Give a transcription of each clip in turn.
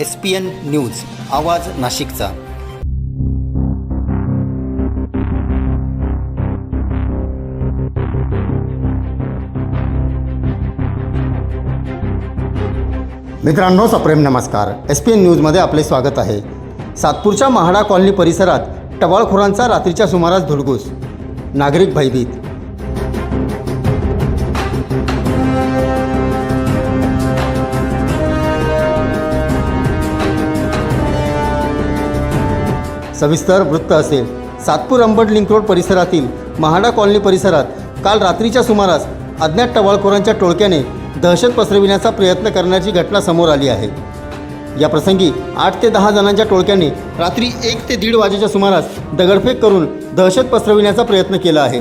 S P N news आवाज नाशिकचा. मित्रांनो सप्रेम नमस्कार. एस पी एन न्यूजमध्ये आपले स्वागत आहे. सातपूरच्या महाडा कॉलनी परिसरात टवाळखोरांचा रात्रीच्या सुमारास धुडगूस नागरिक भयभीत. सविस्तर वृत्त असेल. सातपूर अंबड लिंक रोड परिसरातील महाडा कॉलनी परिसरात काल रात्रीच्या सुमारास अज्ञात टवाळखोरांच्या टोळक्याने दहशत पसरविण्याचा प्रयत्न करण्याची घटना समोर आली आहे. या प्रसंगी आठ ते दहा जणांच्या टोळक्याने रात्री एक ते दीड वाजेच्या सुमारास दगडफेक करून दहशत पसरविण्याचा प्रयत्न केला आहे.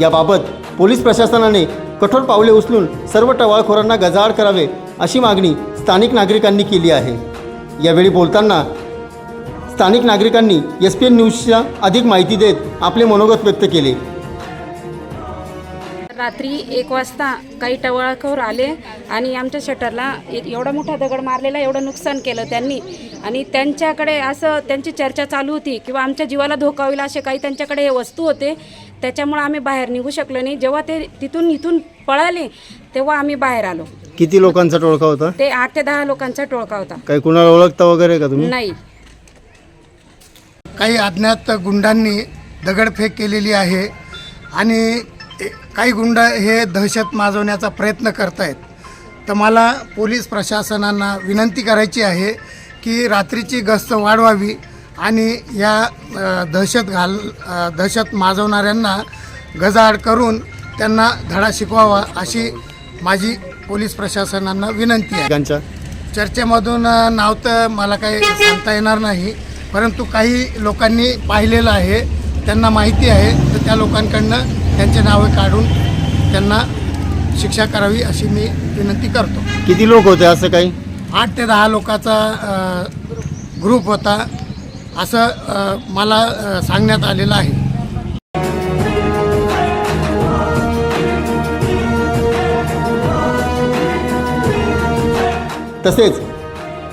याबाबत पोलीस प्रशासनाने कठोर पावले उचलून सर्व टवाळखोरांना गजाआड करावे अशी मागणी स्थानिक नागरिकांनी केली आहे. यावेळी बोलताना स्थानिक नागरिकांनी एस पी एन न्यूजच्या अधिक माहिती देत आपले मनोगत व्यक्त केले. रात्री एक वाजता काही टवाळखोर आले आणि आमच्या शटरला एवढा मोठा दगड मारलेला एवढं नुकसान केलं त्यांनी. आणि त्यांच्याकडे असं त्यांची चर्चा चालू होती किंवा आमच्या जीवाला धोका होईल असे काही त्यांच्याकडे वस्तू होते. त्याच्यामुळे आम्ही बाहेर निघू शकलो नाही. जेव्हा ते तिथून इथून पळाले तेव्हा आम्ही बाहेर आलो. किती लोकांचा टोळका होता? ते आठ ते दहा लोकांचा टोळका होता. काही कुणाला ओळखता वगैरे का तुम्ही? नाही. काही अज्ञात गुंडांनी दगडफेक केलेली आहे आणि काही गुंड हे दहशत माजवण्याचा प्रयत्न करत आहेत तर मला पोलीस प्रशासनांना विनंती करायची आहे की रात्रीची गस्त वाढवावी. आणि या दहशत घाल दहशत माजवणाऱ्यांना गजाआड करून त्यांना धडा शिकवावा अशी माझी पोलीस प्रशासनांना विनंती आहे. ठिकाणच्या चर्चेमधून नाव तर मला काही सांगता येणार नाही परंतु काही लोकांनी पाहिलेलं आहे त्यांना माहिती आहे तर त्या लोकांकडनं त्यांचे नावे काढून त्यांना शिक्षा करावी अशी मी विनंती करतो. किती लोक होते असं काही? आठ ते दहा लोकांचा ग्रुप होता. असं मला सांगण्यात आलेलं आहे. तसेच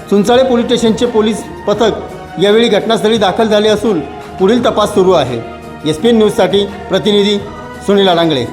चुंचाळे पोलीस स्टेशनचे पोलीस पथक यावेळी घटनास्थळी दाखल झाले असून पुढील तपास सुरू आहे. एस पी एन न्यूजसाठी प्रतिनिधी सुनील अडांगळे